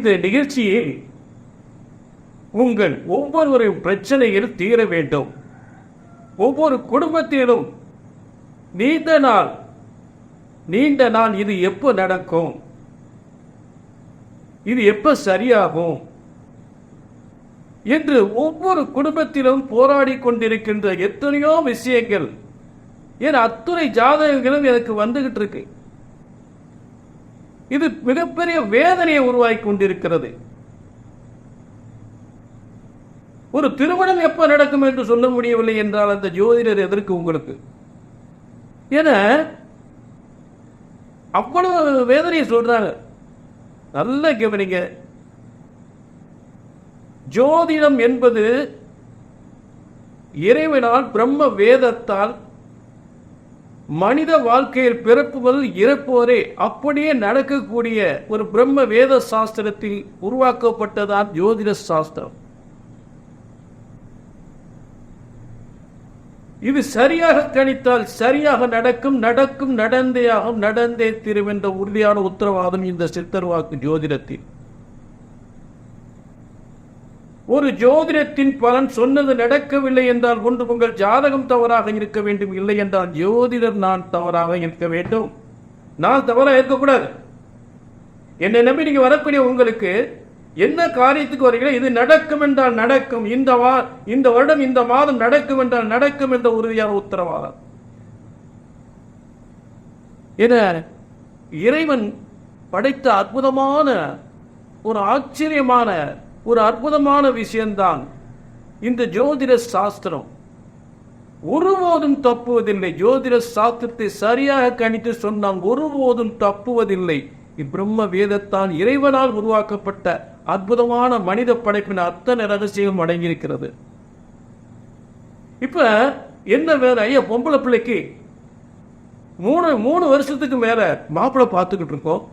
இந்த நிகழ்ச்சியில் உங்கள் ஒவ்வொருவரின் பிரச்சனையில் தீர வேண்டும். ஒவ்வொரு குடும்பத்திலும் நீண்ட நாள் நீண்ட நாள் இது எப்போ நடக்கும்? இது எப்போ சரியாகும்? என்று ஒவ்வொரு குடும்பத்திலும் போராடி கொண்டிருக்கின்ற எத்தனையோ விஷயங்கள் என் அத்துணை ஜாதகங்களும் எனக்கு வந்துகிட்டு இருக்கு. இது மிகப்பெரிய வேதனையை உருவாக்கி கொண்டிருக்கிறது. ஒரு திருமணம் எப்ப நடக்கும் என்று சொல்ல முடியவில்லை என்றால் அந்த ஜோதிடர் எதற்கு உங்களுக்கு? என அவ்வளவு வேதனையை சொல்றாங்க. நல்ல கவனிங்க. ஜோதிடம் என்பது இறைவனால் பிரம்ம வேதத்தால் மனித வாழ்க்கையில் பிறப்பு முதல் இறப்பு வரை அப்படியே நடக்கக்கூடிய ஒரு பிரம்ம வேத சாஸ்திரத்தில் உருவாக்கப்பட்டதான் ஜோதிட சாஸ்திரம். இது சரியாக கணித்தால் சரியாக நடக்கும் நடக்கும் நடந்தேயாகும் நடந்தே தீரும் என்ற உறுதியான உத்தரவாதம் இந்த சித்தர் வாக்கு ஜோதிடத்தில். ஒரு ஜோதிடத்தின் பலன் சொன்னது நடக்கவில்லை என்றால் ஒன்று உங்கள் ஜாதகம் தவறாக இருக்க வேண்டும் இல்லை என்றால் ஜோதிடர் நான் தவறாக இருக்க வேண்டும். நான் தவறாக இருக்கக்கூடாது. என்னை நம்பி நீங்க வரக்கூடிய உங்களுக்கு என்ன காரியத்துக்கு வரீங்களோ இது நடக்கும் என்றால் நடக்கும். இந்த வா இந்த வருடம் இந்த மாதம் நடக்கும் என்றால் நடக்கும் என்ற உறுதியான உத்தரவாதம். என இறைவன் படைத்த அற்புதமான ஒரு ஆச்சரியமான ஒரு அற்புதமான விஷயம்தான். இந்த ஜோதிட சாஸ்திரம். ஒருபோதும் தப்புவதில்லை. ஜோதிட சாஸ்திரத்தை சரியாக கணித்து சொன்னால் ஒருபோதும் தப்புவதில்லை. இப்பிரம்ம வேதத்தான் இறைவனால் உருவாக்கப்பட்ட அற்புதமான மனித படைப்பின் அத்தனை ரகசியம் அடங்கியிருக்கிறது. இப்ப என்ன வேற ஐயா பொம்பளை பிள்ளைக்கு மூணு மூணு வருஷத்துக்கு மேல மாப்பிள்ளை பார்த்துக்கிட்டு இருக்கோம்.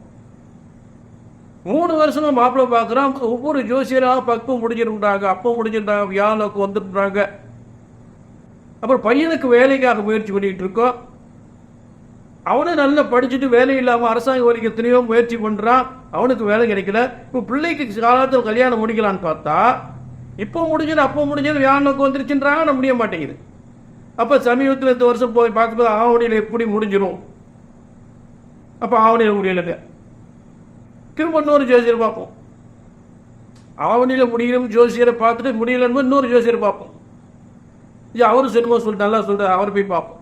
மூணு வருஷமா மாப்பிள்ளை பார்க்குறோம் ஒவ்வொரு ஜோசியராக பக்கம் முடிஞ்சிருந்தாங்க அப்போ முடிஞ்சிருந்தாங்க வியாழக்கு வந்துருந்தாங்க அப்புறம் பையனுக்கு வேலைக்காக முயற்சி பண்ணிட்டு இருக்கோம். அவனும் நல்லா படிச்சுட்டு வேலை இல்லாமல் அரசாங்க வேலைக்கு எத்தனையோ முயற்சி பண்ணுறான் அவனுக்கு வேலை கிடைக்கல. இப்போ பிள்ளைக்கு காலத்தில் கல்யாணம் முடிக்கலான்னு பார்த்தா இப்போ முடிஞ்சது அப்போ முடிஞ்சது வியாழனுக்கு வந்துருச்சுன்றாங்க. நான் முடிய மாட்டேங்குது. அப்போ சமீபத்தில் இந்த வருஷம் போய் பார்க்கும்போது ஆவணியில் எப்படி முடிஞ்சிடும் அப்போ ஆவணியில் முடியலை திரும்ப இன்னொரு ஜோசியர் பார்ப்போம். ஆவணியில் முடியும் ஜோசியரை பார்த்துட்டு முடியலன்னு இன்னொரு ஜோசியரை பார்ப்போம். இது அவரு சினிமா சொல்லிட்டு நல்லா சொல்லிட்டு அவர் போய் பார்ப்போம்.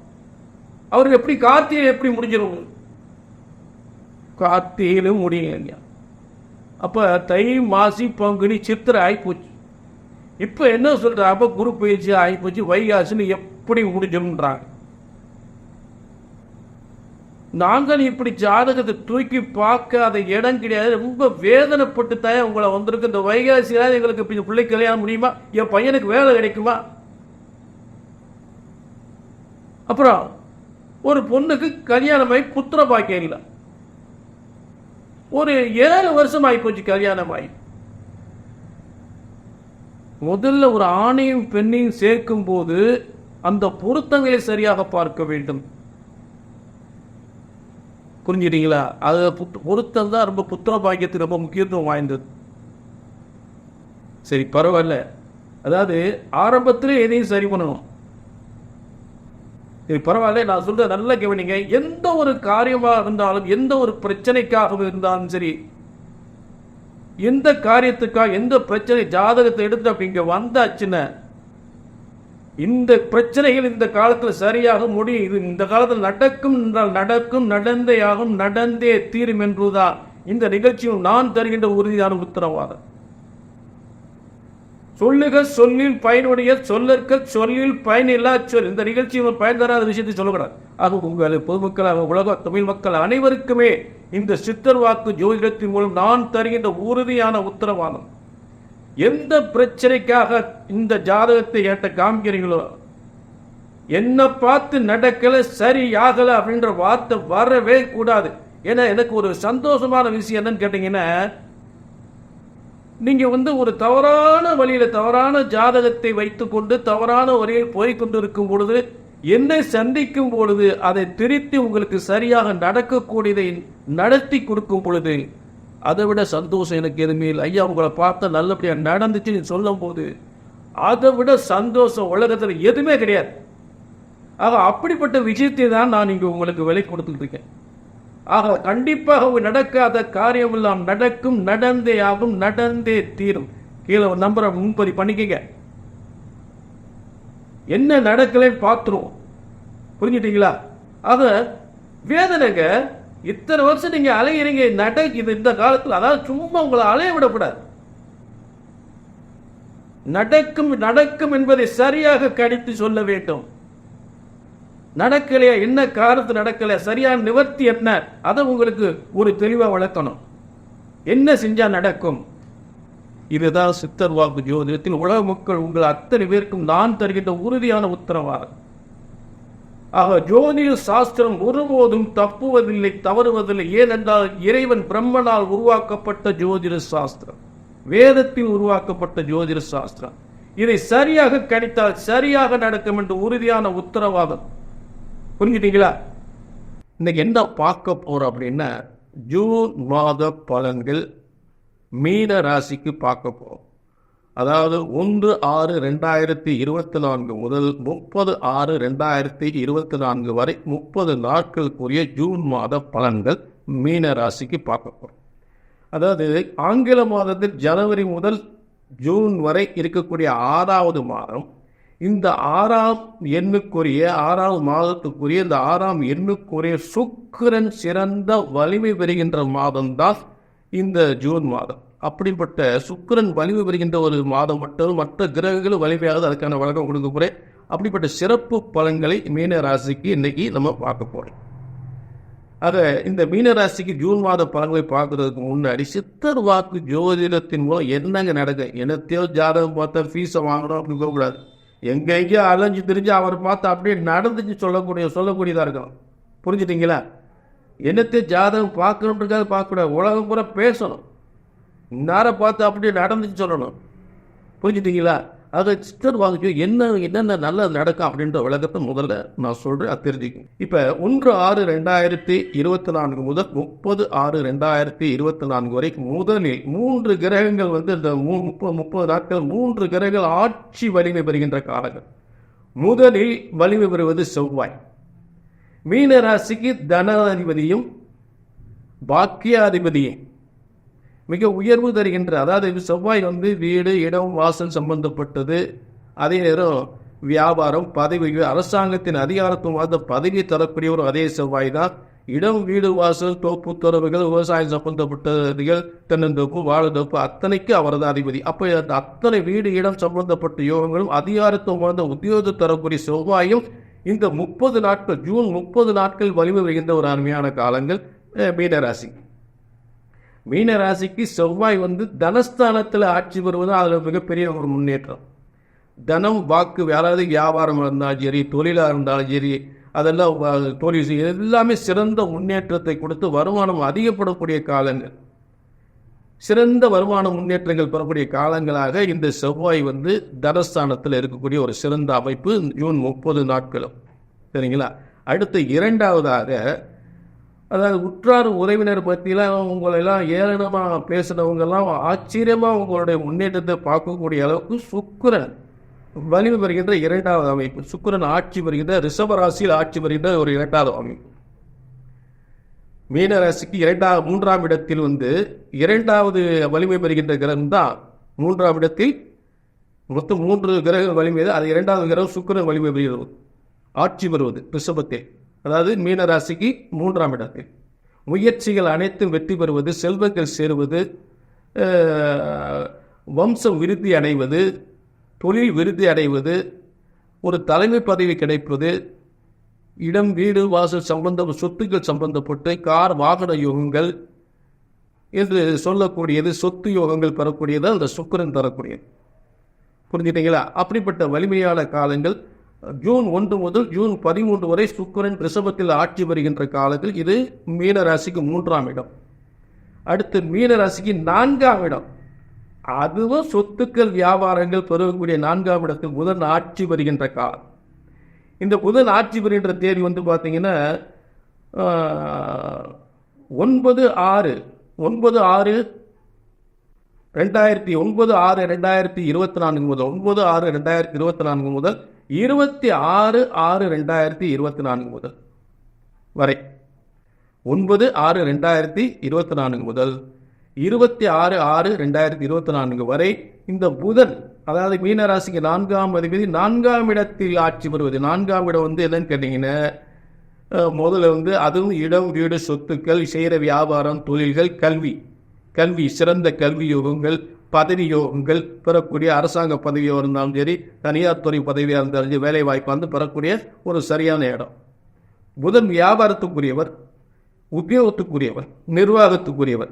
அவர் எப்படி கார்த்திகை எப்படி முடிஞ்சிடும்? கார்த்திகையிலும் முடியலையா அப்போ தை மாசி பங்குனி சித்திரை ஆகிப்போச்சு இப்போ என்ன சொல்கிறா அப்போ குரு பயிற்சி ஆகிப்போச்சு வைகாசின்னு எப்படி முடிஞ்சிடும்ன்றாங்க நாங்கள் இப்படி ஜாதகத்தை தூக்கி பார்க்க அதை இடம் கிடையாது. ரொம்ப வேதனைப்பட்டு தான் உங்களை வந்திருக்கு இந்த வைகாசியாவது எங்களுக்கு இப்படி பிள்ளை கல்யாணம் முடியுமா? என் பையனுக்கு வேலை கிடைக்குமா? அப்புறம் ஒரு பொண்ணுக்கு கல்யாணமாகி புத்திர பாக்கியம் இல்லை. ஒரு ஏழு வருஷம் ஆகிப்போச்சு கல்யாணமாகி முதல்ல ஒரு ஆணையும் பெண்ணையும் சேர்க்கும் போது அந்த பொருத்தங்களை சரியாக பார்க்க வேண்டும். புரிஞ்சுட்டீங்களா அது புத்- பொருத்தம் தான் ரொம்ப புத்திர பாக்கியத்துக்கு ரொம்ப முக்கியத்துவம் வாய்ந்தது. சரி பரவாயில்ல. அதாவது ஆரம்பத்திலே எதையும் சரி பண்ணணும். சரி பரவாயில்ல. நான் சொல்ற நல்ல கவனிங்க. எந்த ஒரு காரியமாக இருந்தாலும் எந்த ஒரு பிரச்சனைக்காக இருந்தாலும் சரி எந்த காரியத்துக்காக எந்த பிரச்சனை ஜாதகத்தை எடுத்து அப்படி இங்கே வந்தாச்சுன்னா இந்த பிரச்சனைகள் இந்த காலத்தில் சரியாக முடியும். இது இந்த காலத்தில் நடக்கும் என்றால் நடக்கும் நடந்தே ஆகும் நடந்தே தீரும் என்பதுதான் இந்த நிகழ்ச்சியும் நான் தருகின்ற உறுதியான உத்தரவாதம். சொல்லுக சொல்லில் பயனுடைய சொல்லற்க சொல்லில் பயனில்லா சொல். இந்த நிகழ்ச்சி பயன் தராத விஷயத்தை சொல்லக்கூடாது. ஆக உங்கள் பொதுமக்கள் உலக தமிழ் மக்கள் அனைவருக்குமே இந்த சித்தர் வாக்கு ஜோதிடத்தின் மூலம் நான் தருகின்ற உறுதியான உத்தரவாதம். எந்த பிரச்சனைக்காக இந்த ஜாதகத்தை என்கிட்ட காமிக்கிறீங்களோ என்ன பார்த்து நடக்கல சரி ஆகல அப்படின்ற வார்த்தை வரவே கூடாது. ஏன்னா எனக்கு ஒரு சந்தோஷமான விஷயம் என்னன்னு கேட்டீங்கன்னா நீங்க வந்து ஒரு தவறான வழியில தவறான ஜாதகத்தை வைத்துக்கொண்டு தவறான வழியில் போய்கொண்டிருக்கும் பொழுது என்னை சந்திக்கும் பொழுது அதை திருத்தி உங்களுக்கு சரியாக நடக்கக்கூடியதை நடத்தி கொடுக்கும் பொழுது அதை விட சந்தோஷம் எனக்கு எதுவுமே இல்லை ஐயா உங்களை பார்த்தா நல்லபடியாக நடந்துச்சுன்னு சொல்லும் போது அதை விட சந்தோஷம் உலகத்தில் எதுவுமே கிடையாது. ஆக அப்படிப்பட்ட விஷயத்தை தான் நான் இங்கே உங்களுக்கு விலை கொடுத்துட்டு ஆக கண்டிப்பாக நடக்காத காரியம் எல்லாம் நடக்கும் நடந்தே ஆகும் நடந்தே தீரும். கீழே ஒரு நம்பரை முன்பதி பண்ணிக்கங்க. என்ன நடக்கலைன்னு பார்த்துருவோம். புரிஞ்சுட்டீங்களா? ஆக வேதனைங்க இத்தனை வருஷம் நீங்க அலையிறீங்க நட இது இந்த காலத்தில் அதாவது சும்மா உங்களை அலைய விடக்கூடாது. நடக்கும் நடக்கும் என்பதை சரியாக கணித்து சொல்ல வேண்டும். நடக்கலையா என்ன காரணத்து நடக்கல சரியான நிவர்த்தி என்ன அதை உங்களுக்கு ஒரு தெளிவா வளர்க்கணும் என்ன செஞ்சா நடக்கும்? இதுதான் சித்தர் வாக்கு ஜோதிடத்தில் உலக மக்கள் உங்கள் அத்தனை பேருக்கும் நான் தருகின்ற உறுதியான உத்தரவாதம். ஆக ஜோதிட சாஸ்திரம் ஒருபோதும் தப்புவதில்லை தவறுவதில்லை. ஏனென்றால் இறைவன் பிரம்மனால் உருவாக்கப்பட்ட ஜோதிட சாஸ்திரம். வேதத்தில் உருவாக்கப்பட்ட ஜோதிட சாஸ்திரம். இதை சரியாக கணித்தால் சரியாக நடக்கும் என்று உறுதியான உத்தரவாதம். புரிஞ்சுட்டீங்களா? இன்னைக்கு என்ன பார்க்க போறோம் அப்படின்னா ஜூன் மாத பலன்கள் மீன ராசிக்கு பார்க்க போறோம். அதாவது ஒன்று ஆறு ரெண்டாயிரத்தி இருபத்தி நான்கு முதல் முப்பது ஆறு ரெண்டாயிரத்தி இருபத்தி நான்கு வரை முப்பது நாட்களுக்குரிய ஜூன் மாத பலன்கள் மீன ராசிக்கு பார்க்க போகிறோம் அதாவது ஆங்கில மாதத்தில் ஜனவரி முதல் ஜூன் வரை இருக்கக்கூடிய ஆறாவது மாதம் இந்த ஆறாம் எண்ணுக்குரிய ஆறாவது மாதத்துக்குரிய இந்த ஆறாம் எண்ணுக்குரிய சுக்கிரன் சிறந்த வலிமை பெறுகின்ற மாதம்தான் இந்த ஜூன் மாதம். அப்படிப்பட்ட சுக்கரன் வலிமை பெறுகின்ற ஒரு மாதம் மட்டும் மற்ற கிரகங்களும் வலிமையாக அதுக்கான வழக்கம் கொடுக்க போறேன். அப்படிப்பட்ட சிறப்பு பலன்களை மீன ராசிக்கு இன்னைக்கு நம்ம பார்க்க போறோம். ஆக இந்த மீனராசிக்கு ஜூன் மாத பலன்களை பார்க்கறதுக்கு முன்னாடி சித்தர் வாக்கு ஜோதிடத்தின் மூலம் என்னங்க நடக்கும் என்னத்தையோ ஜாதகம் பார்த்தா ஃபீஸை வாங்கணும் அப்படின்னு போகக்கூடாது எங்கெங்கேயோ அலைஞ்சு திரிஞ்சு அவர் பார்த்து அப்படியே நடந்துச்சு சொல்லக்கூடிய சொல்லக்கூடியதாக இருக்கணும். புரிஞ்சுட்டீங்களா? என்னத்தையோ ஜாதகம் பார்க்கணுன்றதுக்காக பார்க்கக்கூடாது. உலகம் பூரா பேசணும். நேர பார்த்து அப்படியே நடந்துச்சு சொல்லணும். புரிஞ்சுட்டீங்களா? அதை சிஸ்டர் வாங்கிச்சு என்ன என்னென்ன நல்லது நடக்கும் அப்படின்ற விளக்கத்தை முதல்ல நான் சொல்கிறேன் அது தெரிஞ்சுக்கும் இப்போ ஒன்று ஆறு ரெண்டாயிரத்தி இருபத்தி நான்கு முதல் முப்பது ஆறு ரெண்டாயிரத்தி இருபத்தி நான்கு வரைக்கும் முதலில் மூன்று கிரகங்கள் வந்து இந்த மூ முப்பது முப்பது நாட்கள் மூன்று கிரகங்கள் ஆட்சி வலிமை பெறுகின்ற காலங்கள். முதலில் வலிமை பெறுவது செவ்வாய். மீன ராசிக்கு தனாதிபதியும் பாக்கியாதிபதியும் மிக உயர்வு தருகின்ற அதாவது செவ்வாய் வந்து வீடு இடம் வாசல் சம்பந்தப்பட்டது. அதே நேரம் வியாபாரம் பதவி அரசாங்கத்தின் அதிகாரத்துவம் பதவி தரக்கூடியவர் அதே செவ்வாய் தான். இடம் வீடு வாசல் தோப்பு துறவுகள் விவசாயம் சம்பந்தப்பட்டதுகள் தென்னந்தோப்பு வாழைத்தோப்பு அத்தனைக்கு அவர் தான் அதிபதி. அப்போ அந்த அத்தனை வீடு இடம் சம்பந்தப்பட்ட யோகங்களும் அதிகாரத்துவம் வாய்ந்த உத்தியோக தரக்கூடிய செவ்வாயும் இந்த முப்பது நாட்கள் ஜூன் முப்பது நாட்கள் வலிமை வருகின்ற ஒரு அருமையான காலங்கள் மீனராசி. மீன ராசிக்கு செவ்வாய் வந்து தனஸ்தானத்தில் ஆட்சி பெறுவது அதில் மிகப்பெரிய ஒரு முன்னேற்றம். தனம் வாக்கு வேறாவது வியாபாரம் இருந்தாலும் சரி தொழிலாக இருந்தாலும் சரி அதெல்லாம் தொழில் செய்ய எல்லாமே சிறந்த முன்னேற்றத்தை கொடுத்து வருமானம் அதிகப்படக்கூடிய காலங்கள். சிறந்த வருமான முன்னேற்றங்கள் பெறக்கூடிய காலங்களாக இந்த செவ்வாய் வந்து தனஸ்தானத்தில் இருக்கக்கூடிய ஒரு சிறந்த அமைப்பு ஜூன் முப்பது நாட்களும். சரிங்களா? அடுத்து இரண்டாவதாக அதாவது உற்றார் உறவினர் பற்றிலாம் உங்களெல்லாம் ஏளனமாக பேசுனவங்கெல்லாம் ஆச்சரியமாக உங்களுடைய முன்னேற்றத்தை பார்க்கக்கூடிய அளவுக்கு சுக்கரன் வலிமை பெறுகின்ற இரண்டாவது அமைப்பு. சுக்கரன் ஆட்சி பெறுகின்ற ரிஷபராசியில் ஆட்சி பெறுகின்ற ஒரு இரண்டாவது அமைப்பு. மீனராசிக்கு இரண்டாவது மூன்றாம் இடத்தில் வந்து இரண்டாவது வலிமை பெறுகின்ற கிரகம் தான் மூன்றாம் இடத்தில் மொத்தம் மூன்று கிரகங்கள் வலிமை அது இரண்டாவது கிரகம் சுக்கரன் வலிமை பெறுகிறது ஆட்சி பெறுவது ரிஷபத்தில். அதாவது மீனராசிக்கு மூன்றாம் இடத்தில் முயற்சிகள் அனைத்தும் வெற்றி பெறுவது செல்வங்கள் சேருவது வம்சம் விருத்தி அடைவது தொழில் விருத்தி அடைவது ஒரு தலைமை பதவி கிடைப்பது இடம் வீடு வாசல் சம்பந்த சொத்துக்கள் சம்பந்தப்பட்டு கார் வாகன யோகங்கள் என்று சொல்லக்கூடியது சொத்து யோகங்கள் பெறக்கூடியது அந்த சுக்கரன் தரக்கூடியது. புரிஞ்சுட்டீங்களா அப்படிப்பட்ட வலிமையான காலங்கள் ஜூன் ஒன்று முதல் ஜூன் பதிமூன்று வரை சுக்கரன் ரிஷபத்தில் ஆட்சி வருகின்ற காலத்தில் இது மீனராசிக்கு மூன்றாம் இடம். அடுத்து மீனராசிக்கு நான்காம் இடம். அதுவும் சொத்துக்கள் வியாபாரங்கள் பெறக்கூடிய நான்காம் இடத்தில் புதன் ஆட்சி வருகின்ற காலம். இந்த புதன் ஆட்சி வருகின்ற தேதி வந்து பார்த்தீங்கன்னா ஒன்பது ஆறு ஒன்பது ஆறு ரெண்டாயிரத்தி ஒன்பது ஆறு ரெண்டாயிரத்தி இருபத்தி நான்கு முதல் ஒன்பது ஆறு ரெண்டாயிரத்தி இருபத்தி நான்கு முதல் இருபத்தி ஆறு ஆறு ரெண்டாயிரத்தி இருபத்தி நான்கு முதல் வரை. ஒன்பது ஆறு ரெண்டாயிரத்தி இருபத்தி நான்கு முதல் இருபத்தி ஆறு ஆறு ரெண்டாயிரத்தி இருபத்தி நான்கு வரை இந்த புதன் அதாவது மீனராசிக்கு நான்காம் அதிபதி நான்காம் இடத்தில் ஆட்சி பெறுவது. நான்காம் இடம் வந்து என்னன்னு கேட்டீங்கன்னா முதல்ல வந்து அதுவும் இடம் வீடு சொத்துக்கள் செய்கிற வியாபாரம் தொழில்கள் கல்வி. கல்வி சிறந்த கல்வி யோகங்கள் பதவி யோகங்கள் பெறக்கூடிய அரசாங்க பதவியாக இருந்தாலும் சரி தனியார் துறை பதவியாக இருந்தாலும் சரி வேலை வாய்ப்பு வந்து பெறக்கூடிய ஒரு சரியான இடம். புதன் வியாபாரத்துக்குரியவர் உத்தியோகத்துக்குரியவர் நிர்வாகத்துக்குரியவர்.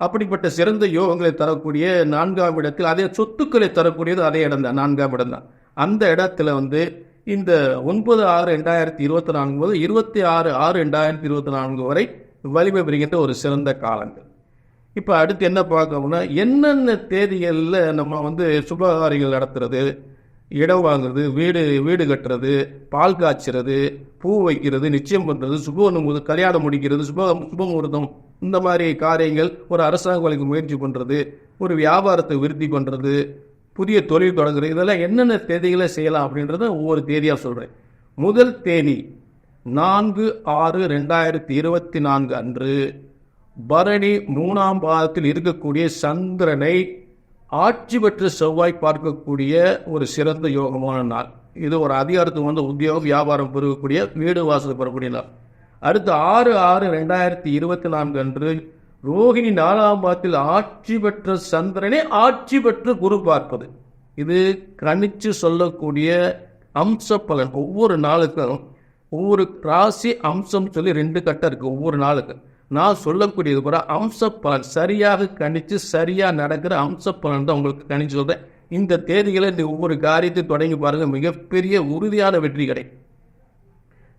அப்படிப்பட்ட சிறந்த யோகங்களை தரக்கூடிய நான்காம் இடத்தில் அதே சொத்துக்களை தரக்கூடியது அதே இடம் தான் நான்காம் இடம் தான் அந்த இடத்துல வந்து இந்த ஒன்பது ஆறு ரெண்டாயிரத்தி இருபத்தி நான்கு முதல் இருபத்தி ஆறு ஆறு ரெண்டாயிரத்தி இருபத்தி நான்கு வரை வலிமை பெறுகின்ற ஒரு சிறந்த காலங்கள். இப்போ அடுத்து என்ன பார்க்கணும்னா என்னென்ன தேதிகளில் நம்ம வந்து சுபகாரிகள் நடத்துறது இடம் வாங்குறது வீடு வீடு கட்டுறது பால் காய்ச்சறது பூ வைக்கிறது நிச்சயம் பண்ணுறது சுப கல்யாணம் முடிக்கிறது சுப சுபமுகூர்த்தம் இந்த மாதிரி காரியங்கள் ஒரு அரசாங்க வழிக்கு முயற்சி பண்ணுறது ஒரு வியாபாரத்தை விருத்தி பண்ணுறது புதிய தொழில் தொடங்குறது இதெல்லாம் என்னென்ன தேதிகளை செய்யலாம் அப்படின்றத ஒவ்வொரு தேதியாக சொல்கிறேன் முதல் தேதி நான்கு ஆறு ரெண்டாயிரத்தி இருபத்தி நான்கு அன்று. பரணி மூணாம் பாதத்தில் இருக்கக்கூடிய சந்திரனை ஆட்சி பெற்று செவ்வாய் பார்க்கக்கூடிய ஒரு சிறந்த யோகமான நாள். இது ஒரு அதிகாரத்துக்கு வந்து உத்தியோகம் வியாபாரம் பெறக்கூடிய வீடு வாசல் பெறக்கூடிய நாள். அடுத்து ஆறு ஆறு ரெண்டாயிரத்தி இருபத்தி நான்கு அன்று ரோகிணி நாலாம் பாதத்தில் ஆட்சி பெற்ற சந்திரனை ஆட்சி பெற்று குரு பார்ப்பது. இது கணிச்சு சொல்லக்கூடிய அம்ச பலன். ஒவ்வொரு நாளுக்கும் ஒவ்வொரு ராசி அம்சம் சொல்லி ரெண்டு கட்டம் இருக்கு. ஒவ்வொரு நாளுக்கு. நான் சொல்லக்கூடியது கூட அம்ச பலன் சரியாக கணித்து சரியாக நடக்கிற அம்ச பலன் தான் உங்களுக்கு கணிச்சு சொல்கிறேன் இந்த தேதிகளை இந்த ஒவ்வொரு காரியத்தை தொடங்கி பாருங்க. மிகப்பெரிய உறுதியான வெற்றி கிடைக்கும்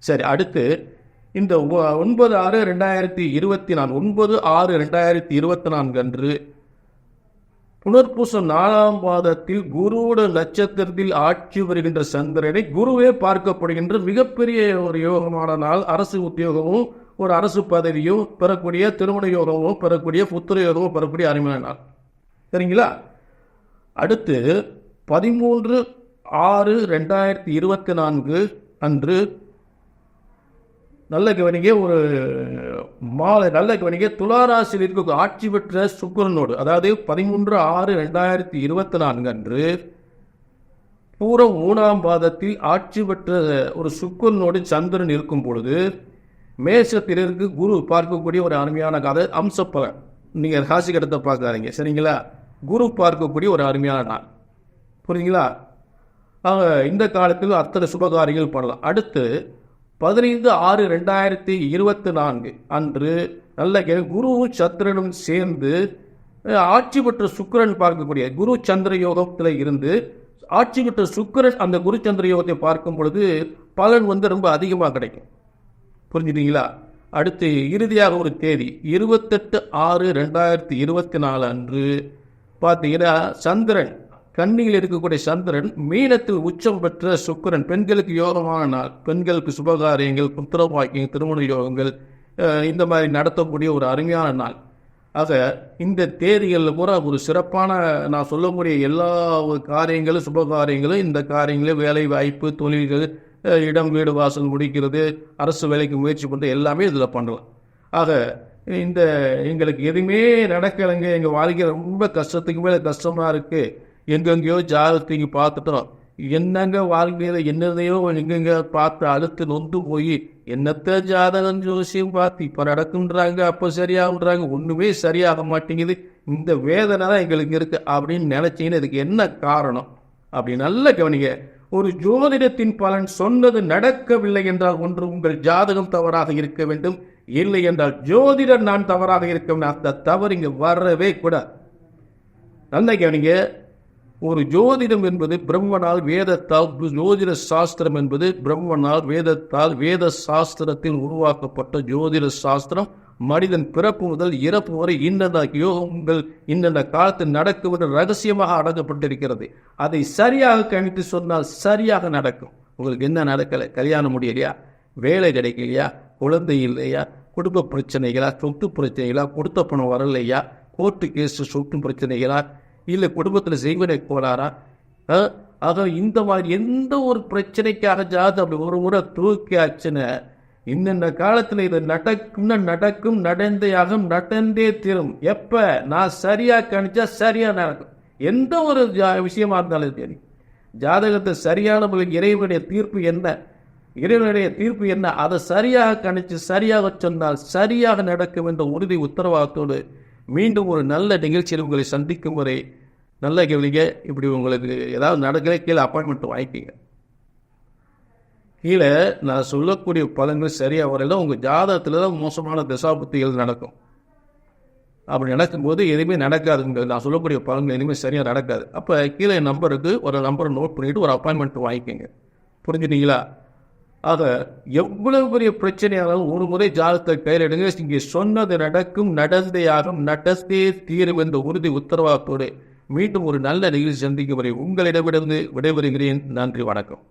சரி அடுத்து இந்த ஒ- ஒன்பது ஆறு ரெண்டாயிரத்தி இருபத்தி நான்கு ஒன்பது ஆறு ரெண்டாயிரத்தி இருபத்தி நான்கு அன்று புனர்பூசம் நாலாம் பாதத்தில் குருவோட நட்சத்திரத்தில் ஆட்சி வருகின்ற சந்திரனை குருவே பார்க்கப்படுகின்ற மிகப்பெரிய ஒரு யோகமான நாள். அரசு உத்தியோகமும் ஒரு அரசு பதவியோ பெறக்கூடிய திருமண யோகமும் பெறக்கூடிய புத்திர பெறக்கூடிய அருமையான நாள் சரிங்களா? அடுத்து பதிமூன்று ஆறு ரெண்டாயிரத்தி இருபத்தி நான்கு அன்று நல்ல கவனிக்க ஒரு மாலை நல்ல கவனிக்க துளாராசியில் இருக்க ஆட்சி பெற்ற சுக்கரனோடு அதாவது பதிமூன்று ஆறு ரெண்டாயிரத்தி இருபத்தி நான்கு அன்று பூர மூணாம் பாதத்தில் ஆட்சி பெற்ற ஒரு சுக்கரனோடு சந்திரன் இருக்கும் பொழுது மேசத்திலிருக்கு குரு பார்க்கக்கூடிய ஒரு அருமையான கதை அம்சப்பலன் நீங்கள் ராசி கடத்தை பார்க்காதீங்க. சரிங்களா? குரு பார்க்கக்கூடிய ஒரு அருமையான நாள். புரியுங்களா ஆக இந்த காலத்தில் அத்தனை சுபகாரியங்கள் பண்ணலாம். அடுத்து பதினைந்து ஆறு ரெண்டாயிரத்தி இருபத்தி நான்கு அன்று நல்ல கே- குருவும் சந்திரனும் சேர்ந்து ஆட்சி பெற்ற சுக்கிரன் பார்க்கக்கூடிய குரு சந்திர யோகத்தில் இருந்து ஆட்சி பெற்ற சுக்கரன் அந்த குரு சந்திர யோகத்தை பார்க்கும் பொழுது பலன் வந்து ரொம்ப அதிகமாக கிடைக்கும். புரிஞ்சுட்டீங்களா அடுத்து இறுதியாக ஒரு தேதி இருபத்தெட்டு ஆறு ரெண்டாயிரத்தி இருபத்தி நாலு அன்று. பார்த்தீங்கன்னா சந்திரன் கன்னியில் இருக்கக்கூடிய சந்திரன் மீனத்தில் உச்சம் பெற்ற சுக்கிரன். பெண்களுக்கு யோகமான நாள் பெண்களுக்கு சுபகாரியங்கள் புத்திரவாக்கியம் திருமண யோகங்கள் இந்த மாதிரி நடத்தக்கூடிய ஒரு அருமையான நாள். ஆக இந்த தேதிகளில் பூரா ஒரு சிறப்பான நான் சொல்லக்கூடிய எல்லா ஒரு காரியங்களும் சுப காரியங்களும் இந்த காரியங்களும் வேலை வாய்ப்பு தொழில்கள் இடம் வீடு வாசல் முடிக்கிறது அரசு வேலைக்கு முயற்சி பண்ணுறது எல்லாமே இதில் பண்ணலாம். ஆக இந்த எங்களுக்கு எதுவுமே நடக்கலைங்க. எங்கள் வாழ்க்கை ரொம்ப கஷ்டத்துக்கு மேலே கஷ்டமாக இருக்குது எங்கெங்கேயோ ஜாதகத்துக்கு பார்த்துட்டோம். என்னங்க வாழ்க்கையில் என்னதையோ எங்கெங்க பார்த்து அழுத்து நொந்து போய் என்னத்த ஜாதகம் ஜோசியம் பார்த்து இப்போ நடக்குன்றாங்க அப்போ சரியாகுன்றாங்க ஒன்றுமே சரியாக மாட்டேங்குது. இந்த வேதனை தான் எங்களுக்கு இருக்குது அப்படின்னு நினச்சிங்கன்னா இதுக்கு என்ன காரணம்? அப்படி நல்ல கவனிங்க. ஒரு ஜோதிடத்தின் பலன் சொன்னது நடக்கவில்லை என்றால் ஒன்று உங்கள் ஜாதகம் தவறாக இருக்க வேண்டும். இல்லை என்றால் ஜோதிடர் நான் தவறாக இருக்க அந்த தவறு இங்கே வரவே கூடாது. நல்ல கவனிங்க ஒரு ஜோதிடம் என்பது பிரம்மனால் வேதத்தால் ஜோதிட சாஸ்திரம் என்பது பிரம்மனால் வேதத்தால் வேத சாஸ்திரத்தில் உருவாக்கப்பட்ட ஜோதிட சாஸ்திரம். மனிதன் பிறப்பு முதல் இறப்பு வரை இன்னென்ன யோகங்கள் இன்னென்ன காலத்தில் நடக்குவது ரகசியமாக அடங்கப்பட்டிருக்கிறது. அதை சரியாக கணித்து சொன்னால் சரியாக நடக்கும். உங்களுக்கு என்ன நடக்கலை? கல்யாணம் முடியலையா? வேலை கிடைக்கலையா? குழந்தை இல்லையா? குடும்ப பிரச்சனைகளா? சொத்து பிரச்சனைகளா? கொடுத்த பணம் வரலையா? கோர்ட்டு கேஸ் சொத்து பிரச்சனைகளா? இல்லை குடும்பத்தில் செய்வனை கோளாரா ஆ? ஆக இந்த மாதிரி எந்த ஒரு பிரச்சனைக்காக ஜாதகம் அப்படி ஒரு முறை தூக்கியாச்சுன்னு இன்னென்ன காலத்தில் இது நடக்கும்னா நடக்கும் நடந்தேயாகும் நடந்தே தீரும். எப்போ? நான் சரியாக கணிச்சா சரியாக நடக்கும். எந்த ஒரு ஜா விஷயமா இருந்தாலும் சரி. ஜாதகத்தை சரியான முறையில் இறைவனுடைய தீர்ப்பு என்ன? இறைவனுடைய தீர்ப்பு என்ன? அதை சரியாக கணிச்சு சரியாக சொன்னால் சரியாக நடக்கும் என்ற உறுதி உத்தரவாதத்தோடு மீண்டும் ஒரு நல்ல நிகழ்ச்சியில் உங்களை சந்திக்கும் வரை நல்ல கேள்விங்க இப்படி உங்களுக்கு ஏதாவது நடக்கிற கீழே அப்பாயின்மெண்ட் வாங்கிக்கிங்க. கீழே நான் சொல்லக்கூடிய பலன்கள் சரியாக வரல. உங்கள் ஜாதகத்தில் தான் மோசமான தசாபுத்திகள் நடக்கும். அப்படி நடக்கும்போது எதுவுமே நடக்காதுங்க நான் சொல்லக்கூடிய பலன்கள் எதுவுமே சரியாக நடக்காது. அப்போ கீழே நம்பருக்கு ஒரு நம்பரை நோட் பண்ணிவிட்டு ஒரு அப்பாயின்மெண்ட் வாங்கிக்கோங்க. புரிஞ்சுட்டீங்களா? ஆக எவ்வளவு பெரிய பிரச்சனையானாலும் ஒரு முறை ஜாதகத்தை கையில் எடுங்க இங்கே சொன்னது நடக்கும் நடந்தே ஆகும் நடந்தே தீரும் என்ற உறுதி உத்தரவாதத்தோடு மீண்டும் ஒரு நல்ல நிகழ்ச்சி சந்திக்கும் வரை உங்களிடமிருந்து விடைபெறுகிறேன். நன்றி வணக்கம்.